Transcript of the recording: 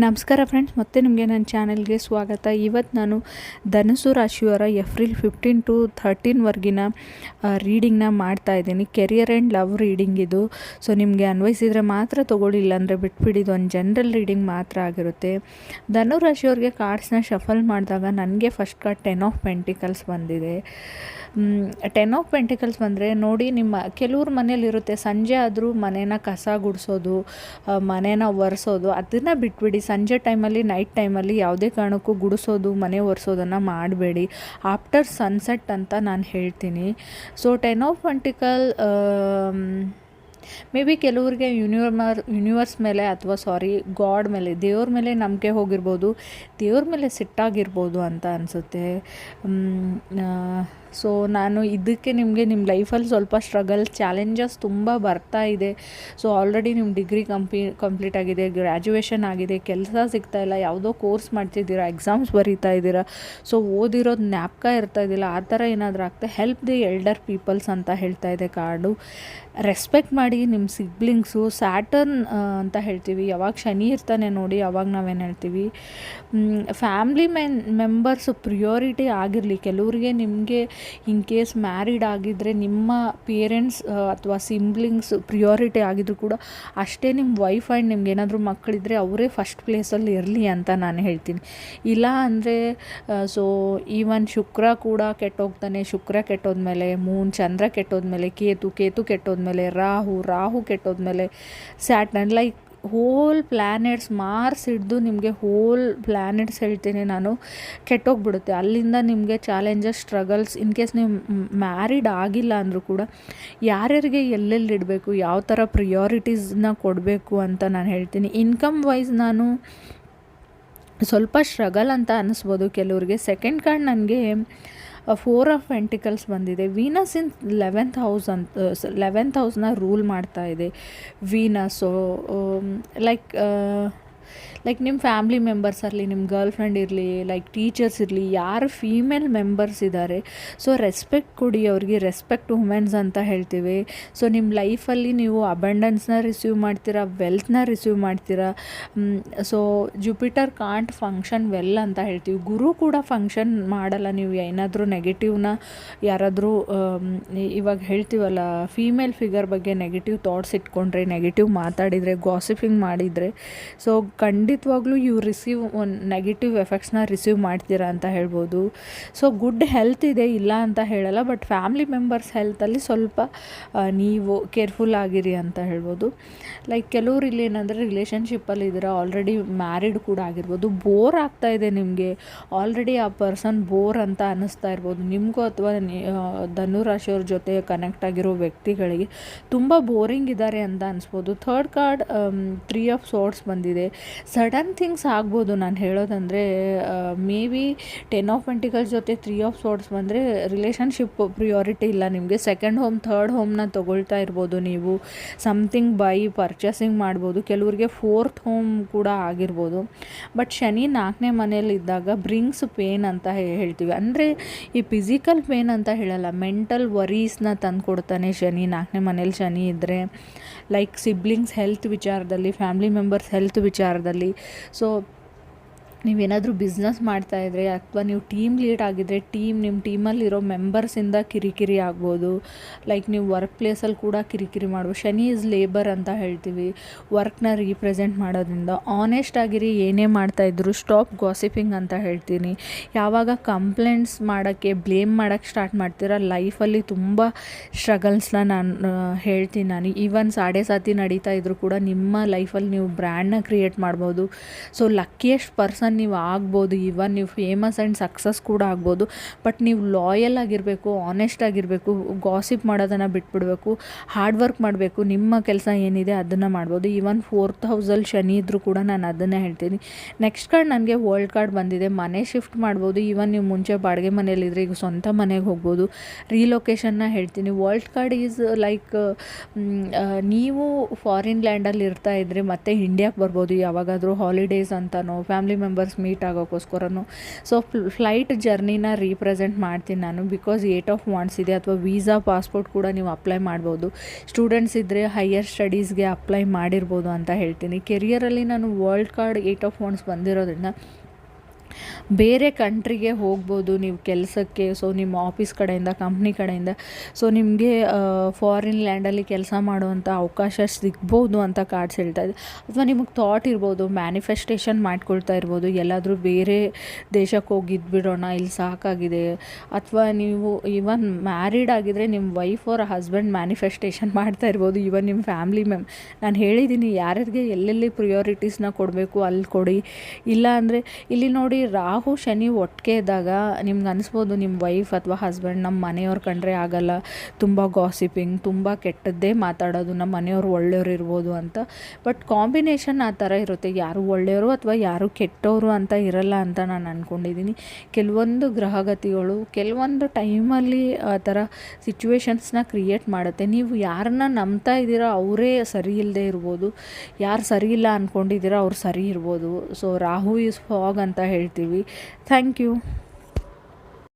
ನಮಸ್ಕಾರ ಫ್ರೆಂಡ್ಸ್ ಮತ್ತೆ ನಿಮಗೆ ನನ್ನ ಚಾನಲ್ಗೆ ಸ್ವಾಗತ. ಇವತ್ತು ನಾನು ಧನುಸು ರಾಶಿಯವರ ಏಪ್ರಿಲ್ ಫಿಫ್ಟೀನ್ ಟು ಥರ್ಟೀನ್ವರೆಗಿನ ರೀಡಿಂಗ್ನ ಮಾಡ್ತಾ ಇದ್ದೀನಿ. ಕೆರಿಯರ್ ಆ್ಯಂಡ್ ಲವ್ ರೀಡಿಂಗ್ ಇದು. ಸೊ ನಿಮಗೆ ಅನ್ವಯಿಸಿದರೆ ಮಾತ್ರ ತೊಗೊಳ್ಳಿಲ್ಲ ಅಂದರೆ ಬಿಟ್ಬಿಡಿ. ಒಂದು ಜನರಲ್ ರೀಡಿಂಗ್ ಮಾತ್ರ ಆಗಿರುತ್ತೆ. ಧನು ರಾಶಿಯವ್ರಿಗೆ ಕಾರ್ಡ್ಸ್ನ ಶಫಲ್ ಮಾಡಿದಾಗ ನನಗೆ first card ten of pentacles ಬಂದಿದೆ. ಟೆನ್ ಆಫ್ ಪೆಂಟಿಕಲ್ಸ್ ಬಂದರೆ ನೋಡಿ ನಿಮ್ಮ, ಕೆಲವ್ರ ಮನೇಲಿರುತ್ತೆ ಸಂಜೆ ಆದರೂ ಮನೇನ ಕಸ ಗುಡಿಸೋದು ಮನೇನ ಒರೆಸೋದು, ಅದನ್ನು ಬಿಟ್ಬಿಡಿ. ಸಂಜೆ ಟೈಮಲ್ಲಿ ನೈಟ್ ಟೈಮಲ್ಲಿ ಯಾವುದೇ ಕಾರಣಕ್ಕೂ ಗುಡಿಸೋದು, ಮನೆ ಒರೆಸೋದನ್ನು ಮಾಡಬೇಡಿ. ಆಫ್ಟರ್ ಸನ್ಸೆಟ್ ಅಂತ ನಾನು ಹೇಳ್ತೀನಿ. So ten of pentacle may be ಕೆಲವ್ರಿಗೆ ಯೂನಿವರ್ಮರ್ ಯೂನಿವರ್ಸ್ ಮೇಲೆ ಅಥವಾ ಸಾರಿ ಗಾಡ್ ಮೇಲೆ, ದೇವ್ರ ಮೇಲೆ ನಂಬಿಕೆ ಹೋಗಿರ್ಬೋದು, ದೇವ್ರ ಮೇಲೆ ಸಿಟ್ಟಾಗಿರ್ಬೋದು ಅಂತ ಅನಿಸುತ್ತೆ. ಸೊ ನಾನು ಇದಕ್ಕೆ ನಿಮಗೆ ನಿಮ್ಮ ಲೈಫಲ್ಲಿ ಸ್ವಲ್ಪ ಸ್ಟ್ರಗಲ್ ಚಾಲೆಂಜಸ್ ತುಂಬ ಬರ್ತಾ ಇದೆ. ಸೊ ಆಲ್ರೆಡಿ ನಿಮ್ಮ ಡಿಗ್ರಿ ಕಂಪಿ ಕಂಪ್ಲೀಟ್ ಆಗಿದೆ ಗ್ರ್ಯಾಜುಯೇಷನ್ ಆಗಿದೆ, ಕೆಲಸ ಸಿಗ್ತಾ ಇಲ್ಲ, ಯಾವುದೋ ಕೋರ್ಸ್ ಮಾಡ್ತಿದ್ದೀರಾ ಎಕ್ಸಾಮ್ಸ್ ಬರೀತಾ ಇದ್ದೀರಾ. ಸೊ ಓದಿರೋದು ಜ್ಞಾಪಕ ಇರ್ತಾ ಇದ್ದಿಲ್ಲ ಆ ಥರ ಏನಾದರೂ ಆಗ್ತಾ ಹೆಲ್ಪ್ ದಿ ಎಲ್ಡರ್ ಪೀಪಲ್ಸ್ ಅಂತ ಹೇಳ್ತಾ ಇದೆ ಕಾರ್ಡು. ರೆಸ್ಪೆಕ್ಟ್ ಮಾಡಿ ನಿಮ್ಮ ಸಿಬ್ಲಿಂಗ್ಸು ಸ್ಯಾಟರ್ನ್ ಅಂತ ಹೇಳ್ತೀವಿ. ಯಾವಾಗ ಶನಿ ಇರ್ತಾನೆ ನೋಡಿ ಯಾವಾಗ ನಾವೇನು ಹೇಳ್ತೀವಿ. ಫ್ಯಾಮ್ಲಿ ಮೆನ್ ಮೆಂಬರ್ಸು ಪ್ರಿಯೋರಿಟಿ ಆಗಿರಲಿ, ಕೆಲವರಿಗೆ ನಿಮಗೆ ಇನ್ ಕೇಸ್ ಮ್ಯಾರಿಡ್ ಆಗಿದ್ದರೆ ನಿಮ್ಮ ಪೇರೆಂಟ್ಸ್ ಅಥವಾ ಸಿಂಬ್ಲಿಂಗ್ಸ್ ಪ್ರಿಯೋರಿಟಿ ಆಗಿದ್ರು ಕೂಡ ಅಷ್ಟೇ ನಿಮ್ಮ ವೈಫ್ ಆ್ಯಂಡ್ ನಿಮ್ಗೆ ಏನಾದರೂ ಮಕ್ಕಳಿದ್ರೆ ಅವರೇ ಫಸ್ಟ್ ಪ್ಲೇಸಲ್ಲಿ ಇರಲಿ ಅಂತ ನಾನು ಹೇಳ್ತೀನಿ. ಇಲ್ಲ ಅಂದರೆ ಸೊ ಈವನ್ ಶುಕ್ರ ಕೂಡ ಕೆಟ್ಟೋಗ್ತಾನೆ. ಶುಕ್ರ ಕೆಟ್ಟೋದ್ಮೇಲೆ ಮೂನ್ ಚಂದ್ರ ಕೆಟ್ಟೋದ್ಮೇಲೆ, ಕೇತು ಕೇತು ಕೆಟ್ಟೋದ್ಮೇಲೆ, Rahu Rahu ಕೆಟ್ಟೋದ್ಮೇಲೆ Saturn like whole planets Mars ಹಿಡಿದು ನಿಮಗೆ ಹೋಲ್ ಪ್ಲ್ಯಾನೆಟ್ಸ್ ಹೇಳ್ತೀನಿ ನಾನು. ಕೆಟ್ಟೋಗ್ಬಿಡುತ್ತೆ. ಅಲ್ಲಿಂದ ನಿಮಗೆ ಚಾಲೆಂಜಸ್ ಸ್ಟ್ರಗಲ್ಸ್ ಇನ್ ಕೇಸ್ ನೀವು ಮ್ಯಾರಿಡ್ ಆಗಿಲ್ಲ ಅಂದರೂ ಕೂಡ ಯಾರ್ಯಾರಿಗೆ ಎಲ್ಲೆಲ್ಲಿ ಇಡಬೇಕು, ಯಾವ ಥರ ಪ್ರಿಯಾರಿಟೀಸ್ನ ಕೊಡಬೇಕು ಅಂತ ನಾನು ಹೇಳ್ತೀನಿ. ಇನ್ಕಮ್ ವೈಸ್ ನಾನು ಸ್ವಲ್ಪ ಸ್ಟ್ರಗಲ್ ಅಂತ ಅನ್ನಿಸ್ಬೋದು ಕೆಲವ್ರಿಗೆ. ಸೆಕೆಂಡ್ ಕಾರ್ಡ್ ನನಗೆ ಫೋರ್ ಆಫ್ ಪೆಂಟಿಕಲ್ಸ್ ಬಂದಿದೆ. ವೀನಸ್ ಇನ್ ಲೆವೆಂತ್ ಹೌಸ್ ಅಂತ ಲೆವೆಂತ್ ಹೌಸ್ನ ರೂಲ್ ಮಾಡ್ತಾ ಇದೆ. ವೀನಸ್ಸು ಲೈಕ್ ಲೈಕ್ ನಿಮ್ಮ ಫ್ಯಾಮ್ಲಿ ಮೆಂಬರ್ಸ್ ಇರಲಿ ನಿಮ್ಮ ಗರ್ಲ್ ಫ್ರೆಂಡ್ ಇರಲಿ ಲೈಕ್ ಟೀಚರ್ಸ್ ಇರಲಿ, ಯಾರು ಫೀಮೇಲ್ ಮೆಂಬರ್ಸ್ ಇದ್ದಾರೆ ಸೊ ರೆಸ್ಪೆಕ್ಟ್ ಕೊಡಿ ಅವ್ರಿಗೆ ರೆಸ್ಪೆಕ್ಟ್ ವುಮೆನ್ಸ್ ಅಂತ ಹೇಳ್ತೀವಿ. ಸೊ ನಿಮ್ಮ ಲೈಫಲ್ಲಿ ನೀವು ಅಬಂಡೆನ್ಸ್ನ ರಿಸೀವ್ ಮಾಡ್ತೀರಾ ವೆಲ್ತ್ನ ರಿಸೀವ್ ಮಾಡ್ತೀರಾ so Jupiter can't function well ಅಂತ ಹೇಳ್ತೀವಿ. ಗುರು ಕೂಡ ಫಂಕ್ಷನ್ ಮಾಡಲ್ಲ, ನೀವು ಏನಾದರೂ ನೆಗೆಟಿವ್ನ ಯಾರಾದರೂ ಇವಾಗ ಹೇಳ್ತೀವಲ್ಲ ಫೀಮೇಲ್ ಫಿಗರ್ ಬಗ್ಗೆ ನೆಗೆಟಿವ್ ಥಾಟ್ಸ್ ಇಟ್ಕೊಂಡ್ರೆ ನೆಗೆಟಿವ್ ಮಾತಾಡಿದರೆ ಗಾಸಿಫಿಂಗ್ ಮಾಡಿದರೆ ಸೊ ಖಂಡಿತವಾಗ್ಲೂ ಇವು ರಿಸೀವ್ ಒಂದು ನೆಗೆಟಿವ್ ಎಫೆಕ್ಟ್ಸ್ನ ರಿಸೀವ್ ಮಾಡ್ತೀರಾ ಅಂತ ಹೇಳ್ಬೋದು. ಸೊ ಗುಡ್ ಹೆಲ್ತ್ ಇದೆ, ಇಲ್ಲ ಅಂತ ಹೇಳಲ್ಲ ಬಟ್ ಫ್ಯಾಮ್ಲಿ ಮೆಂಬರ್ಸ್ ಹೆಲ್ತಲ್ಲಿ ಸ್ವಲ್ಪ ನೀವು ಕೇರ್ಫುಲ್ ಆಗಿರಿ ಅಂತ ಹೇಳ್ಬೋದು. ಲೈಕ್ ಕೆಲವ್ರು ಇಲ್ಲಿ ಏನಂದರೆ ರಿಲೇಷನ್ಶಿಪ್ಪಲ್ಲಿ ಇದ್ದೀರಾ ಆಲ್ರೆಡಿ ಮ್ಯಾರಿಡ್ ಕೂಡ ಆಗಿರ್ಬೋದು. ಬೋರ್ ಆಗ್ತಾ ಇದೆ ನಿಮಗೆ. ಆಲ್ರೆಡಿ ಆ ಪರ್ಸನ್ ಬೋರ್ ಅಂತ ಅನ್ನಿಸ್ತಾ ಇರ್ಬೋದು. ನಿಮಗೂ ಅಥವಾ ಧನುರಾಶಿಯವ್ರ ಜೊತೆ ಕನೆಕ್ಟ್ ಆಗಿರೋ ವ್ಯಕ್ತಿಗಳಿಗೆ ತುಂಬ ಬೋರಿಂಗ್ ಇದ್ದಾರೆ ಅಂತ ಅನಿಸ್ಬೋದು. Third card three of swords ಬಂದಿದೆ. ಸಡನ್ ಥಿಂಗ್ಸ್ ಆಗ್ಬೋದು ನಾನು ಹೇಳೋದಂದರೆ may be ten of pentacles ಜೊತೆ ತ್ರೀ ಆಫ್ ಸೋರ್ಟ್ಸ್ ಬಂದರೆ ರಿಲೇಷನ್ಶಿಪ್ ಪ್ರಿಯಾರಿಟಿ ಇಲ್ಲ ನಿಮಗೆ. ಸೆಕೆಂಡ್ ಹೋಮ್ ಥರ್ಡ್ ಹೋಮ್ನ ತೊಗೊಳ್ತಾ ಇರ್ಬೋದು ನೀವು. ಸಮಥಿಂಗ್ ಬೈ ಪರ್ಚೇಸಿಂಗ್ ಮಾಡ್ಬೋದು. ಕೆಲವರಿಗೆ ಫೋರ್ತ್ ಹೋಮ್ ಕೂಡ ಆಗಿರ್ಬೋದು. ಬಟ್ ಶನಿ ನಾಲ್ಕನೇ ಮನೇಲಿ ಇದ್ದಾಗ ಬ್ರಿಂಗ್ಸ್ ಪೇನ್ ಅಂತ ಹೇಳ್ತೀವಿ. ಅಂದರೆ ಈ ಫಿಸಿಕಲ್ ಪೇನ್ ಅಂತ ಹೇಳಲ್ಲ ಮೆಂಟಲ್ ವರೀಸ್ನ ತಂದು ಕೊಡ್ತಾನೆ ಶನಿ ನಾಲ್ಕನೇ ಮನೇಲಿ ಶನಿ ಇದ್ದರೆ ಲೈಕ್ ಸಿಬ್ಲಿಂಗ್ಸ್ ಹೆಲ್ತ್ ವಿಚಾರದಲ್ಲಿ ಫ್ಯಾಮಿಲಿ ಮೆಂಬರ್ಸ್ ಹೆಲ್ತ್ ವಿಚಾರದಲ್ಲಿ. ಸೊ ನೀವೇನಾದರೂ ಬಿಸ್ನೆಸ್ ಮಾಡ್ತಾಯಿದ್ರೆ ಅಥವಾ ನೀವು ಟೀಮ್ ಲೀಡ್ ಆಗಿದ್ದರೆ ಟೀಮ್ ನಿಮ್ಮ ಟೀಮಲ್ಲಿರೋ ಮೆಂಬರ್ಸಿಂದ ಕಿರಿಕಿರಿ ಆಗ್ಬೋದು. ಲೈಕ್ ನೀವು ವರ್ಕ್ ಪ್ಲೇಸಲ್ಲಿ ಕೂಡ ಕಿರಿಕಿರಿ ಮಾಡ್ಬೋದು. ಶನಿ ಇಸ್ ಲೇಬರ್ ಅಂತ ಹೇಳ್ತೀವಿ. ವರ್ಕ್ನ ರೀಪ್ರೆಸೆಂಟ್ ಮಾಡೋದ್ರಿಂದ ಆನೆಸ್ಟ್ ಆಗಿರಿ, ಏನೇ ಮಾಡ್ತಾಯಿದ್ರು ಸ್ಟಾಪ್ ಗಾಸಿಪಿಂಗ್ ಅಂತ ಹೇಳ್ತೀನಿ. ಯಾವಾಗ ಕಂಪ್ಲೇಂಟ್ಸ್ ಮಾಡೋಕ್ಕೆ ಬ್ಲೇಮ್ ಮಾಡೋಕ್ಕೆ ಸ್ಟಾರ್ಟ್ ಮಾಡ್ತೀರ? ಲೈಫಲ್ಲಿ ತುಂಬ ಸ್ಟ್ರಗಲ್ಸ್ನ ನಾನು ಹೇಳ್ತೀನಿ ನಾನು. ಈವನ್ ಸಾಡೆ ಸಾತಿ ನಡೀತಾ ಇದ್ದರೂ ಕೂಡ ನಿಮ್ಮ ಲೈಫಲ್ಲಿ ನೀವು ಬ್ರ್ಯಾಂಡ್ನ ಕ್ರಿಯೇಟ್ ಮಾಡ್ಬೋದು. ಸೊ ಲಕ್ಕಿಯೆಸ್ಟ್ ಪರ್ಸನ್ ನೀವು ಆಗ್ಬೋದು ಇವನ್ ನೀವು ಫೇಮಸ್ ಆ್ಯಂಡ್ ಸಕ್ಸಸ್ ಕೂಡ ಆಗ್ಬೋದು ಬಟ್ ನೀವು ಲಾಯಲ್ ಆಗಿರಬೇಕು ಆನೆಸ್ಟ್ ಆಗಿರಬೇಕು ಗಾಸಿಪ್ ಮಾಡೋದನ್ನು ಬಿಟ್ಬಿಡಬೇಕು ಹಾರ್ಡ್ ವರ್ಕ್ ಮಾಡಬೇಕು, ನಿಮ್ಮ ಕೆಲಸ ಏನಿದೆ ಅದನ್ನು ಮಾಡ್ಬೋದು. ಈವನ್ ಫೋರ್ತ್ ಹೌಸಲ್ಲಿ ಶನಿ ಇದ್ದರೂ ಕೂಡ ನಾನು ಅದನ್ನೇ ಹೇಳ್ತೀನಿ. ನೆಕ್ಸ್ಟ್ ಕಾರ್ಡ್ ನನಗೆ ವರ್ಲ್ಡ್ ಕಾರ್ಡ್ ಬಂದಿದೆ. ಮನೆ ಶಿಫ್ಟ್ ಮಾಡ್ಬೋದು. ಇವನ್ ನೀವು ಮುಂಚೆ ಬಾಡಿಗೆ ಮನೆಯಲ್ಲಿದ್ದರೆ ಈಗ ಸ್ವಂತ ಮನೆಗೆ ಹೋಗ್ಬೋದು. ರೀಲೊಕೇಶನ್ನ ಹೇಳ್ತೀನಿ. ವರ್ಲ್ಡ್ ಕಾರ್ಡ್ ಈಸ್ ಲೈಕ್ ನೀವು ಫಾರಿನ್ ಲ್ಯಾಂಡಲ್ಲಿ ಇರ್ತಾ ಇದ್ದರೆ ಮತ್ತೆ ಇಂಡಿಯಾಗೆ ಬರ್ಬೋದು. ಯಾವಾಗಾದರೂ ಹಾಲಿಡೇಸ್ ಅಂತನೋ ಫ್ಯಾಮಿಲಿ ಮೆಂಬರ್ ಮೆಂಬರ್ಸ್ ಮೀಟ್ ಆಗೋಕ್ಕೋಸ್ಕರನು ಸೊ ಫ್ಲೈಟ್ ಜರ್ನಿನ ರೀಪ್ರೆಸೆಂಟ್ ಮಾಡ್ತೀನಿ ನಾನು ಬಿಕಾಸ್ ಏಟ್ ಆಫ್ ವಾಂಟ್ಸ್ ಇದೆ ಅಥವಾ ವೀಸಾ ಪಾಸ್ಪೋರ್ಟ್ ಕೂಡ ನೀವು ಅಪ್ಲೈ ಮಾಡ್ಬೋದು. ಸ್ಟೂಡೆಂಟ್ಸ್ ಇದ್ದರೆ ಹೈಯರ್ ಸ್ಟಡೀಸ್ಗೆ ಅಪ್ಲೈ ಮಾಡಿರ್ಬೋದು ಅಂತ ಹೇಳ್ತೀನಿ. ಕೆರಿಯರಲ್ಲಿ ನಾನು world card eight of wands ಬಂದಿರೋದ್ರಿಂದ ಬೇರೆ ಕಂಟ್ರಿಗೆ ಹೋಗ್ಬೋದು ನೀವು ಕೆಲಸಕ್ಕೆ ಸೊ ನಿಮ್ಮ ಆಫೀಸ್ ಕಡೆಯಿಂದ ಕಂಪ್ನಿ ಕಡೆಯಿಂದ. ಸೊ ನಿಮಗೆ ಫಾರಿನ್ ಲ್ಯಾಂಡಲ್ಲಿ ಕೆಲಸ ಮಾಡುವಂಥ ಅವಕಾಶ ಸಿಗ್ಬೋದು ಅಂತ ಕಾರ್ಡ್ಸ್ ಹೇಳ್ತಾ ಇದೆ. ಅಥವಾ ನಿಮಗೆ ಥಾಟ್ ಇರ್ಬೋದು ಮ್ಯಾನಿಫೆಸ್ಟೇಷನ್ ಮಾಡ್ಕೊಳ್ತಾ ಇರ್ಬೋದು, ಎಲ್ಲಾದರೂ ಬೇರೆ ದೇಶಕ್ಕೆ ಹೋಗಿ ಇದ್ಬಿಡೋಣ ಇಲ್ಲಿ ಸಾಕಾಗಿದೆ. ಅಥವಾ ನೀವು ಇವನ್ ಮ್ಯಾರಿಡ್ ಆಗಿದ್ರೆ ನಿಮ್ಮ ವೈಫ್ ಅವರ ಹಸ್ಬೆಂಡ್ ಮ್ಯಾನಿಫೆಸ್ಟೇಷನ್ ಮಾಡ್ತಾ ಇರ್ಬೋದು ಇವನ್ ನಿಮ್ಮ ಫ್ಯಾಮ್ಲಿ ಮೆಮ್ ನಾನು ಹೇಳಿದ್ದೀನಿ ಯಾರ್ಯಾರಿಗೆ ಎಲ್ಲೆಲ್ಲಿ ಪ್ರಿಯಾರಿಟೀಸ್ನ ಕೊಡಬೇಕು, ಅಲ್ಲಿ ಕೊಡಿ. ಇಲ್ಲ ಅಂದರೆ, ಇಲ್ಲಿ ನೋಡಿ ರಾಹು ಶನಿ ಒಟ್ಟಿಗೆ ಇದ್ದಾಗ ನಿಮ್ಗೆ ಅನಿಸ್ಬೋದು ನಿಮ್ಮ ವೈಫ್ ಅಥವಾ ಹಸ್ಬೆಂಡ್ ನಮ್ಮ ಮನೆಯವ್ರು ಕಂಡ್ರೆ ಆಗಲ್ಲ, ತುಂಬ ಗಾಸಿಪಿಂಗ್ ತುಂಬ ಕೆಟ್ಟದ್ದೇ ಮಾತಾಡೋದು, ನಮ್ಮ ಮನೆಯವ್ರು ಒಳ್ಳೆಯವ್ರು ಇರ್ಬೋದು ಅಂತ. ಬಟ್ ಕಾಂಬಿನೇಷನ್ ಆ ಥರ ಇರುತ್ತೆ. ಯಾರು ಒಳ್ಳೆಯವರು ಅಥವಾ ಯಾರು ಕೆಟ್ಟವರು ಅಂತ ಇರಲ್ಲ ಅಂತ ನಾನು ಅಂದ್ಕೊಂಡಿದ್ದೀನಿ ಕೆಲವೊಂದು ಗ್ರಹಗತಿಗಳು, ಕೆಲವೊಂದು ಟೈಮಲ್ಲಿ ಆ ಥರ ಸಿಚುವೇಶನ್ಸ್ನ ಕ್ರಿಯೇಟ್ ಮಾಡುತ್ತೆ. ನೀವು ಯಾರನ್ನ ನಂಬ್ತಾ ಇದ್ದೀರಾ ಅವರೇ ಸರಿ ಇಲ್ಲದೆ ಇರ್ಬೋದು. ಯಾರು ಸರಿ ಇಲ್ಲ ಅಂದ್ಕೊಂಡಿದ್ದೀರಾ ಅವ್ರು ಸರಿ ಇರ್ಬೋದು. ಸೊ ರಾಹು ಇಸ್ ಫಾಗ್ ಅಂತ ಹೇಳ್ತೀವಿ ಥ್ಯಾಂಕ್ ಯು